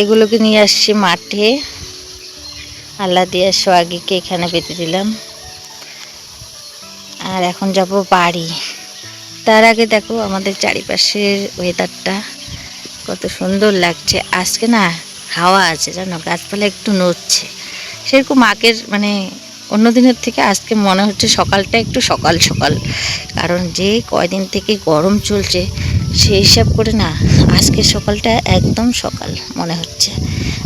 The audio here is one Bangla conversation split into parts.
এগুলোকে নিয়ে আসছি মাঠে। আল্লাহ দিয়ে সোয়াগিকে এখানে বেঁধে দিলাম। আর এখন যাব বাড়ি। তার আগে দেখো আমাদের চারিপাশের ওয়েদারটা কত সুন্দর লাগছে। আজকে না হাওয়া আছে, জানো? গাছপালা একটু নড়ছে। সেরকম আগের মানে অন্য দিনের থেকে আজকে মনে হচ্ছে সকালটা একটু সকাল সকাল। কারণ যে কয়দিন থেকে গরম চলছে সেই হিসাব করে না আজকে সকালটা একদম সকাল মনে হচ্ছে।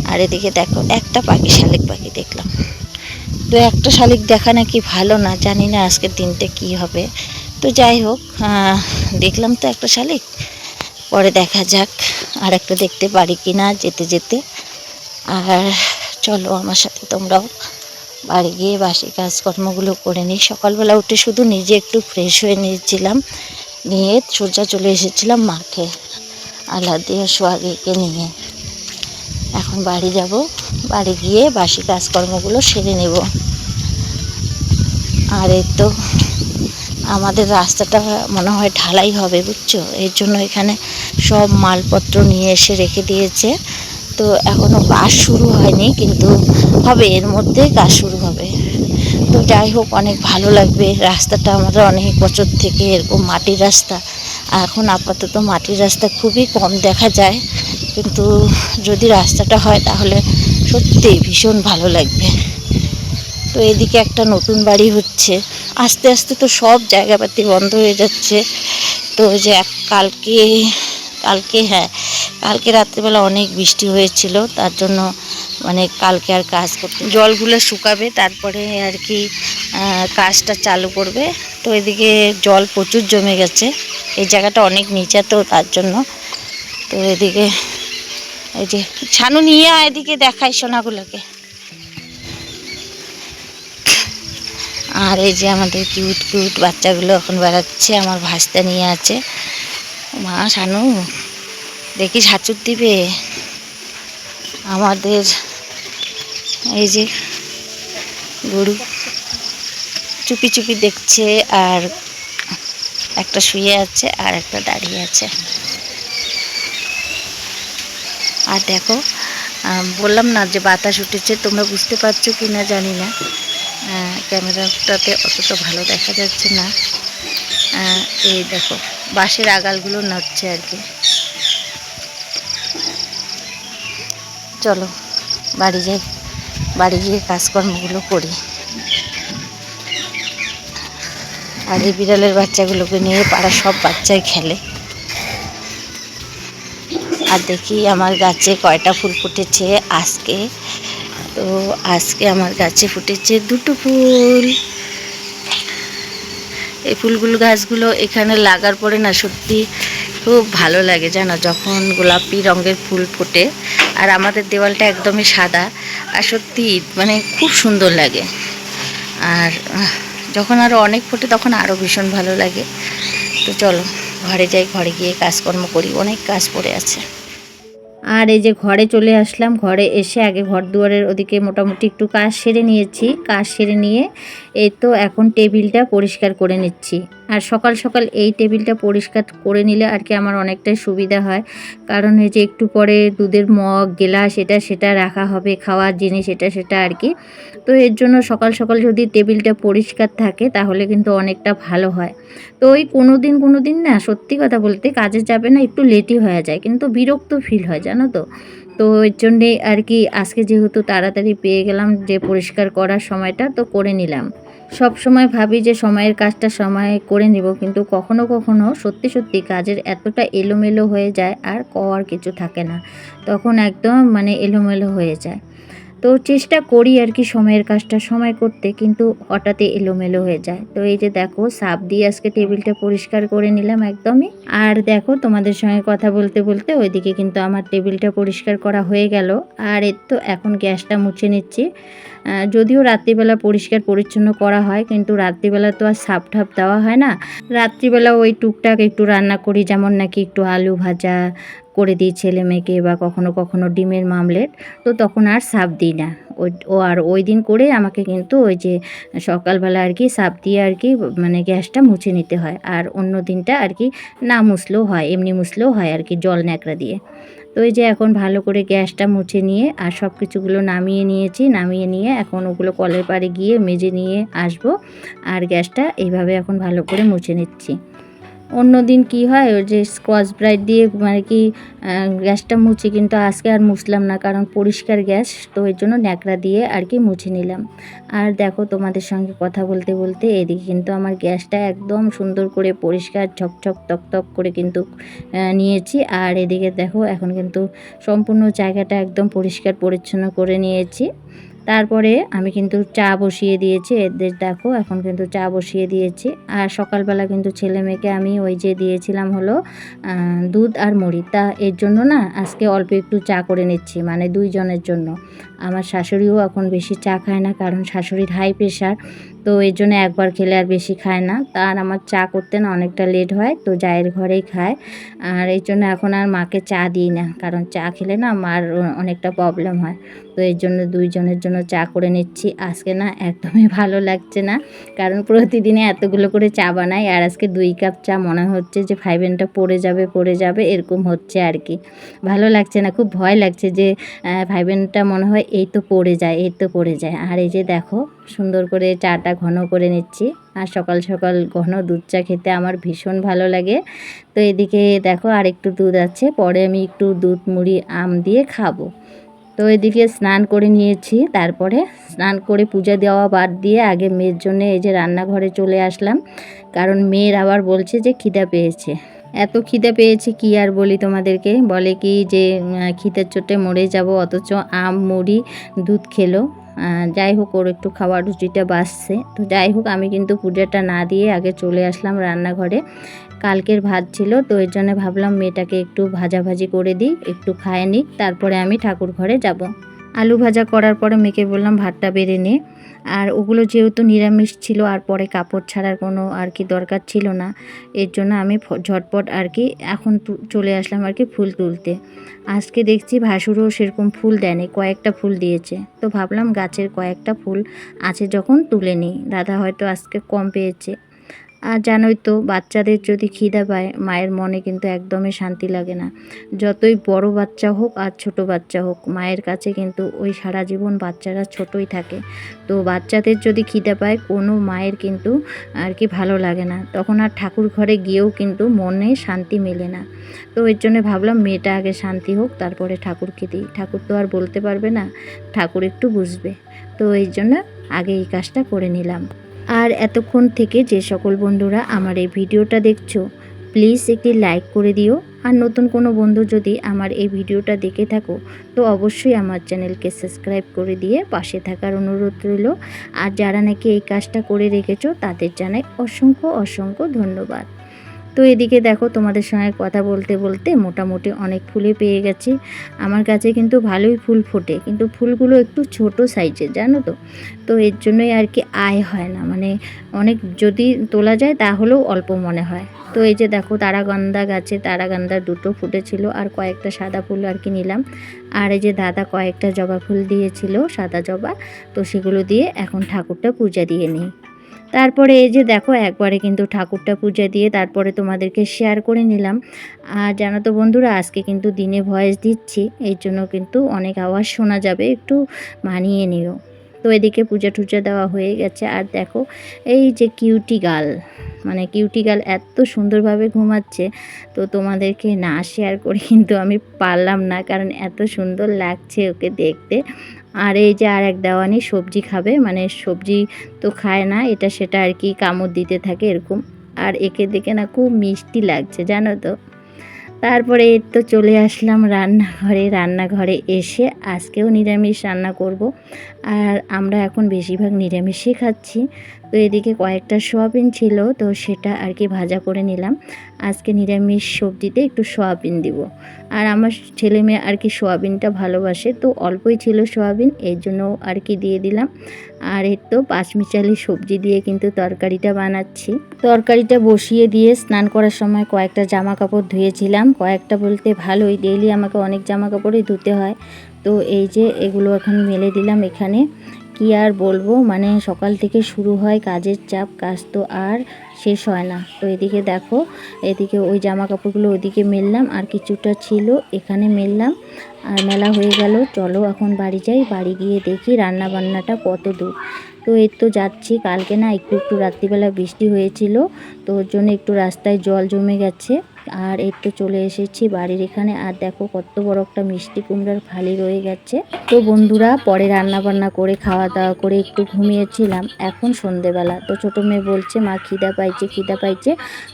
আর এদিকে দেখো, একটা পাখি, শালিক পাখি দেখলাম। তো একটা শালিক দেখা নাকি ভালো না, জানি না আজকের দিনটা কি হবে। তো যাই হোক দেখলাম তো একটা শালিক। পরে দেখা যাক আর একটা দেখতে পারি কি না যেতে যেতে। আর চলো আমার সাথে তোমরাও বাড়ি গিয়ে বাসি কাজকর্মগুলো করে নিই। সকালবেলা উঠে শুধু নিজে একটু ফ্রেশ হয়ে নিয়েছিলাম। নিয়ে সোজা চলে এসেছিলাম মাঠে দিয়ে সোয়াগিকে নিয়ে। এখন বাড়ি যাব, বাড়ি গিয়ে বাসি কাজকর্মগুলো সেরে নেব। আর এই তো আমাদের রাস্তাটা মনে হয় ঢালাই হবে, বুঝছ? এর জন্য এখানে সব মালপত্র নিয়ে এসে রেখে দিয়েছে। তো এখনও কাজ শুরু হয়নি, কিন্তু হবে, এর মধ্যে কাজ শুরু হবে। তো যাই হোক, অনেক ভালো লাগবে। রাস্তাটা আমাদের অনেক বছর থেকে এরকম মাটির রাস্তা। এখন আপাতত মাটির রাস্তা খুবই কম দেখা যায়। কিন্তু যদি রাস্তাটা হয়, তাহলে সত্যি ভীষণ ভালো লাগবে। তো এদিকে একটা নতুন বাড়ি হচ্ছে। আস্তে আস্তে তো সব জায়গাপাতি বন্ধ হয়ে যাচ্ছে। তো যে কালকে কালকে হ্যাঁ কালকে রাত্রিবেলা অনেক বৃষ্টি হয়েছিল, তার জন্য মানে কালকে আর কাজ করতে জলগুলো শুকাবে, তারপরে আর কি কাজটা চালু করবে। তো এদিকে জল প্রচুর জমে গেছে, এই জায়গাটা অনেক নিচে তো, তার জন্য। তো এদিকে, এই যে ছানু নিয়ে এদিকে দেখাই সোনাগুলোকে। আর এই যে আমাদের কিউট কিউট বাচ্চাগুলো এখন বেড়াচ্ছে, আমার ভাস্তা নিয়ে আছে। মা, শানু। দেখি হাঁচুর দিবে। আমাদের এই যে গরু চুপি চুপি দেখছে আর একটা শুয়ে আছে আর একটা দাঁড়িয়ে আছে। আর দেখো বললাম না যে বাতাস উঠেছে, তোমরা বুঝতে পারছ কি না জানি না। ক্যামেরাটাতে অতটা ভালো দেখা যাচ্ছে না। এই দেখো, বাঁশের আগালগুলো নড়ছে আর কি। চলো, বাড়ি যাই, বাড়ি গিয়ে কাজকর্মগুলো করি। আর এই বিড়ালের বাচ্চাগুলোকে নিয়ে পাড়া সব বাচ্চাই খেলে। আর দেখি আমার গাছে কয়টা ফুল ফুটেছে আজকে। তো আজকে আমার গাছে ফুটেছে দুটো ফুল। এই ফুলগুলো, গাছগুলো এখানে লাগার পরে না সত্যি খুব ভালো লাগে জানো, যখন গোলাপি রঙের ফুল ফোটে আর আমাদের দেওয়ালটা একদমই সাদা। আর সত্যি মানে খুব সুন্দর লাগে। আর যখন আরও অনেক ফোটে তখন আরও ভীষণ ভালো লাগে। তো চলো, ঘরে যাই, ঘরে গিয়ে কাজকর্ম করি। অনেক কাজ পড়ে আছে। আর এই যে ঘরে চলে আসলাম। ঘরে এসে আগে ঘর দুয়ারের ওদিকে মোটামুটি একটু কাজ সেরে নিয়েছি। কাজ সেরে নিয়ে এই তো এখন টেবিলটা পরিষ্কার করে নিচ্ছি। আর সকাল সকাল এই টেবিলটা পরিষ্কার করে নিলে আর কি আমার অনেকটাই সুবিধা হয়। কারণ যে একটু পরে দুধের মগ, গেলাস, এটা সেটা রাখা হবে, খাওয়ার জিনিস, এটা সেটা আর কি। তো এর জন্য সকাল সকাল যদি টেবিলটা পরিষ্কার থাকে তাহলে কিন্তু অনেকটা ভালো হয়। তো ওই কোনো দিন কোনো দিন না সত্যি কথা বলতে কাজে যাবে না, একটু লেটই হয়ে যায়, কিন্তু বিরক্ত ফিল হয়, জানো তো? তো এর জন্যে আর কি আজকে যেহেতু তাড়াতাড়ি পেয়ে গেলাম যে পরিষ্কার করার সময়টা, তো করে নিলাম। সব সময় ভাবি যে সময়ের কাজটা সময় করে নিব, কিন্তু কখনো কখনো সত্যি সত্যি কাজের এতটা এলোমেলো হয়ে যায় আর কওয়ার কিছু থাকে না। তখন একদম মানে এলোমেলো হয়ে যায়। তো চেষ্টা করি আর কি সময়ের কাজটা, সময় করতে, কিন্তু হঠাৎই এলোমেলো হয়ে যায়। তো এই যে দেখো, সাপ দিয়ে আজকে টেবিলটা পরিষ্কার করে নিলাম একদমই। আর দেখো, তোমাদের সঙ্গে কথা বলতে বলতে ওইদিকে কিন্তু আমার টেবিলটা পরিষ্কার করা হয়ে গেল। আর এর তো এখন গ্যাসটা মুছে নিচ্ছি। যদিও রাত্রিবেলা পরিষ্কার পরিচ্ছন্ন করা হয়, কিন্তু রাত্রিবেলা তো আর সাপ ঠাপ দেওয়া হয় না। রাত্রিবেলা ওই টুকটাক একটু রান্না করি, যেমন নাকি একটু আলু ভাজা করে দিই ছেলে মেয়েকে বা কখনো কখনো ডিমের মামলেট, তো তখন আর সাপ দিই না। ও আর ওই দিন করে আমাকে কিন্তু ওই যে সকালবেলা আর কি সাপ দিয়ে আর কি মানে গ্যাসটা মুছে নিতে হয়। আর অন্য দিনটা আর কি না মুছলেও হয়, এমনি মুছলেও হয় আর কি জল ন্যাকড়া দিয়ে। তো এই যে এখন ভালো করে গ্যাসটা মুছে নিয়ে আর সব কিছুগুলো নামিয়ে নিয়েছি, নামিয়ে নিয়ে এখন ওগুলো কলের পাড়ে গিয়ে মেজে নিয়ে আসব। আর গ্যাসটা এইভাবে এখন ভালো করে মুছে নিচ্ছি। অন্য দিন কি হয়? ওই যে স্কচ ব্রাইট দিয়ে মানে কি গ্যাসটা মুছি কিন্তু আজকে আর মুছলাম না কারণ পরিষ্কার গ্যাস, তো এর জন্য ন্যাকড়া দিয়ে আর কি মুছে নিলাম। আর দেখো তোমাদের সঙ্গে কথা বলতে বলতে এদিকে কিন্তু আমার গ্যাসটা একদম সুন্দর করে পরিষ্কার ঝকঝক তক করে কিন্তু নিয়েছি। আর এদিকে দেখো এখন কিন্তু সম্পূর্ণ জায়গাটা একদম পরিষ্কার পরিচ্ছন্ন করে নিয়েছি। তারপরে আমি কিন্তু চা বসিয়ে দিয়েছি। এদের দেখো, এখন কিন্তু চা বসিয়ে দিয়েছি। আর সকালবেলা কিন্তু ছেলে মেয়েকে আমি ওই যে দিয়েছিলাম হলো দুধ আর মুড়ি। তা এর জন্য না আজকে অল্প একটু চা করে নিচ্ছি মানে দুইজনের জন্য। আমার শাশুড়িও এখন বেশি চা খায় না, কারণ শাশুড়ির হাই প্রেশার তো এর জন্য একবার খেলে আর বেশি খায় না। তার আমার চা করতে না অনেকটা লেট হয়, তো জায়ের ঘরেই খায়। আর এই জন্য এখন আর মাকে চা দিই না, কারণ চা খেলে না মার অনেকটা প্রবলেম হয়। তো এর জন্য দুইজনের জন্য চা করে নিচ্ছি। আজকে না একদমই ভালো লাগছে না, কারণ প্রতিদিনে এতগুলো করে চা বানাই, আর আজকে দুই কাপ চা মনে হচ্ছে যে ফাইভেনটা পড়ে যাবে পড়ে যাবে, এরকম হচ্ছে আর কি। ভালো লাগছে না, খুব ভয় লাগছে যে ফাইভেনটা মনে হয় এই তো পড়ে যায়, এই তো পড়ে যায়। আর এই যে দেখো, সুন্দর করে চাটা ঘন করে নিচ্ছি। আর সকাল সকাল ঘন দুধ চা খেতে আমার ভীষণ ভালো লাগে। তো এদিকে দেখো আর একটু দুধ আছে, পরে আমি একটু দুধ, মুড়ি, আম দিয়ে খাব। তো এদিকে স্নান করে নিয়েছি, তারপরে স্নান করে পূজা দেওয়া বাদ দিয়ে আগে মেয়ের জন্য এই যে রান্নাঘরে চলে আসলাম। কারণ মেয়ের আবার বলছে যে খিদা পেয়েছে। এত খিদে পেয়েছে কি আর বলি তোমাদেরকে? বলে কি যে খিদের চোটে মরে যাব, অথচ আম, মুড়ি, দুধ খেলো। যাই হোক, ওর একটু খাওয়ার রুচিটা বাড়ছে তো যাই হোক, আমি কিন্তু পূজাটা না দিয়ে আগে চলে আসলাম রান্নাঘরে। কালকের ভাত ছিল, তো এর জন্য ভাবলাম মেয়েটাকে একটু ভাজাভাজি করে দিই, একটু খায় নিক, তারপরে আমি ঠাকুর ঘরে যাব। আলু ভাজা করার পরে মেয়েকে বললাম, ভাতটা বেড়ে নে। আর ওগুলো যেহেতু নিরামিষ ছিল, আর পরে কাপড় ছাড়ার কোনো আর কি দরকার ছিল না, এর জন্য আমি ঝটপট আর কি এখন চলে আসলাম আর কি ফুল তুলতে। আজকে দেখছি ভাসুরও সেরকম ফুল দেয়নি, কয়েকটা ফুল দিয়েছে। তো ভাবলাম গাছের কয়েকটা ফুল আছে যখন তুলে নিই। দাদা হয়তো আজকে কম পেয়েছে। আর জানোই তো, বাচ্চাদের যদি খিদা পায়, মায়ের মনে কিন্তু একদমই শান্তি লাগে না। যতই বড় বাচ্চা হোক আর ছোট বাচ্চা হোক, মায়ের কাছে কিন্তু ওই সারা জীবন বাচ্চারা ছোটই থাকে। তো বাচ্চাদের যদি খিদে পায়, কোনো মায়ের কিন্তু আর কি ভালো লাগে না। তখন আর ঠাকুর ঘরে গিয়েও কিন্তু মনে শান্তি মেলে না। তো এর জন্য ভাবলাম মেয়েটা আগে শান্তি হোক, তারপরে ঠাকুরকে দিই। ঠাকুর তো আর বলতে পারবে না, ঠাকুর একটু বুঝবে। তো এই জন্য আগে এই কাজটা করে নিলাম। আর এতক্ষণ থেকে যে সকল বন্ধুরা আমার এই ভিডিওটা দেখছ প্লিজ একটি লাইক করে দিও। আর নতুন কোনো বন্ধু যদি আমার এই ভিডিওটা দেখে থাকো, তো অবশ্যই আমার চ্যানেলকে সাবস্ক্রাইব করে দিয়ে পাশে থাকার অনুরোধ রইল। আর যারা নাকি এই কাজটা করে রেখেছো, তাদের জানাই অসংখ্য অসংখ্য ধন্যবাদ। তো এদিকে দেখো তোমাদের সঙ্গে কথা বলতে বলতে মোটামুটি অনেক ফুলে পেয়ে গেছি। আমার কাছে কিন্তু ভালোই ফুল ফোটে, কিন্তু ফুলগুলো একটু ছোট সাইজের, জানো তো? তো এর জন্যই আর কি আয় হয় না মানে অনেক যদি তোলা যায় তাহলেও অল্প মনে হয়। তো এই যে দেখো তারাগন্ধা গাছে, তারাগন্ধা দুটো ফুটেছিল আর কয়েকটা সাদা ফুল আর কি নিলাম। আর এই যে দাদা কয়েকটা জবা ফুল দিয়েছিল সাদা জবা, তো সেগুলো দিয়ে এখন ঠাকুরটা পূজা দিয়ে নিই। তারপরে এই যে দেখো, একবারে কিন্তু ঠাকুরটা পূজা দিয়ে তারপরে তোমাদেরকে শেয়ার করে নিলাম। আর জানো তো বন্ধুরা, আজকে কিন্তু দিনে ভয়েস দিচ্ছি এই জন্য কিন্তু অনেক আওয়াজ শোনা যাবে, একটু মানিয়ে নিও। তো এদিকে পূজা টুজা দেওয়া হয়ে গেছে। আর দেখো, এই যে কিউটি গাল মানে কিউটি গাল এত সুন্দরভাবে ঘুমাচ্ছে, তো তোমাদেরকে না শেয়ার করে কিন্তু আমি পারলাম না, কারণ এত সুন্দর লাগছে ওকে দেখতে। আর এই যে আর এক দেওয়ানি সবজি খাবে মানে সবজি তো খায় না, এটা সেটা আর কি কামড় দিতে থাকে এরকম। আর একে দেখে না খুব মিষ্টি লাগছে, জানো তো। তারপরে তো চলে আসলাম রান্নাঘরে। রান্নাঘরে এসে আজকেও নিরামিষ রান্না করব। আর আমরা এখন বেশিরভাগ নিরামিষই খাচ্ছি। তো এদিকে কয়েকটা সোয়াবিন ছিল, তো সেটা আর কি ভাজা করে নিলাম। আজকে নিরামিষ সবজিতে একটু সোয়াবিন দিব। আর আমার ছেলে মেয়ে আর কি সোয়াবিনটা ভালোবাসে, তো অল্পই ছিল সোয়াবিন, এর জন্য আর কি দিয়ে দিলাম। আর এর তো পাঁচমিশালি সবজি দিয়ে কিন্তু তরকারিটা বানাচ্ছি। তরকারিটা বসিয়ে দিয়ে স্নান করার সময় কয়েকটা জামা কাপড় ধুয়েছিলাম। কয়েকটা বলতে ভালোই ডেইলি আমাকে অনেক জামা কাপড়ই ধুতে হয়। তো এই যে এগুলো এখন মেলে দিলাম এখানে। কি আর বলব? মানে সকাল থেকে শুরু হয়, কাজের চাপ, কাজ তো আর শেষ হয় না। তো এদিকে দেখো, এদিকে ওই জামা কাপড়গুলো ওইদিকে মেললাম, আর কিছুটা ছিল এখানে মেললাম। আর মেলা হয়ে গেল, চলো এখন বাড়ি যাই, বাড়ি গিয়ে দেখি রান্না বান্নাটা কত দূর। তো এই তো যাচ্ছি, কালকে না একটু একটু রাত্রিবেলা বৃষ্টি হয়েছিল, তো ওর জন্য একটু রাস্তায় জল জমে গেছে। আর এই তো চলে এসেছি বাড়ির এখানে। আর দেখো কত বড় একটা মিষ্টি কুমড়ার ফালি রয়ে গেছে। তো বন্ধুরা, পরে রান্না বান্না করে খাওয়া দাওয়া করে একটু ঘুমিয়েছিলাম। এখন সন্ধেবেলা। তো ছোটো মেয়ে বলছে, মা, খিদা পাইছে খিদা পাইছে।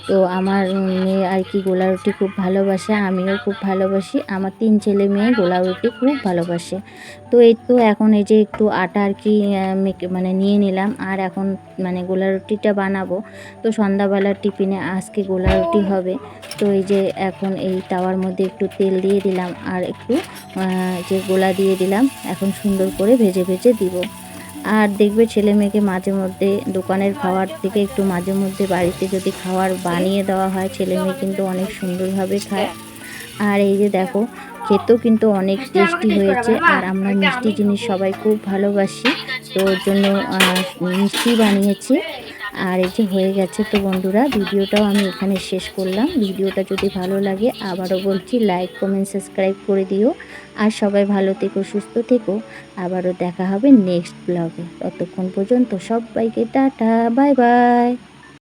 তো আমার মেয়ে আর কি, গোলা রুটি খুব ভালোবাসে, আমিও খুব ভালোবাসি। আমার তিন ছেলে মেয়ে গোলা রুটি খুব ভালোবাসে। তো এই তো এখন এই যে একটু আটা আর কি মানে নিয়ে নিলাম। আর এখন মানে গোলা রুটিটা বানাবো। তো সন্ধ্যাবেলার টিফিনে আজকে গোলা রুটি হবে। তো এই যে এখন এই তাওয়ার মধ্যে একটু তেল দিয়ে দিলাম আর একটু যে গোলা দিয়ে দিলাম, এখন সুন্দর করে ভেজে ভেজে দিব। আর দেখবে ছেলে মেয়েকে মাঝে মধ্যে দোকানের খাওয়ার থেকে একটু মাঝে মধ্যে বাড়িতে যদি খাওয়ার বানিয়ে দেওয়া হয়, ছেলে মেয়ে কিন্তু অনেক সুন্দরভাবে খায়। আর এই যে দেখো, খেতেও কিন্তু অনেক টেস্টি হয়েছে আর আমরা মিষ্টি জিনিস সবাই খুব ভালোবাসি। তো ওর জন্য মিষ্টি বানিয়েছি। আর এই যে হয়ে গেছে তো বন্ধুরা, ভিডিওটাও আমি এখানে শেষ করলাম। ভিডিওটা যদি ভালো লাগে, আবারও বলছি লাইক কমেন্ট সাবস্ক্রাইব করে দিও। আর সবাই ভালো থেকো, সুস্থ থেকো। আবারও দেখা হবে নেক্সট ব্লগে ততক্ষণ পর্যন্ত সবাইকে টাটা বাই বাই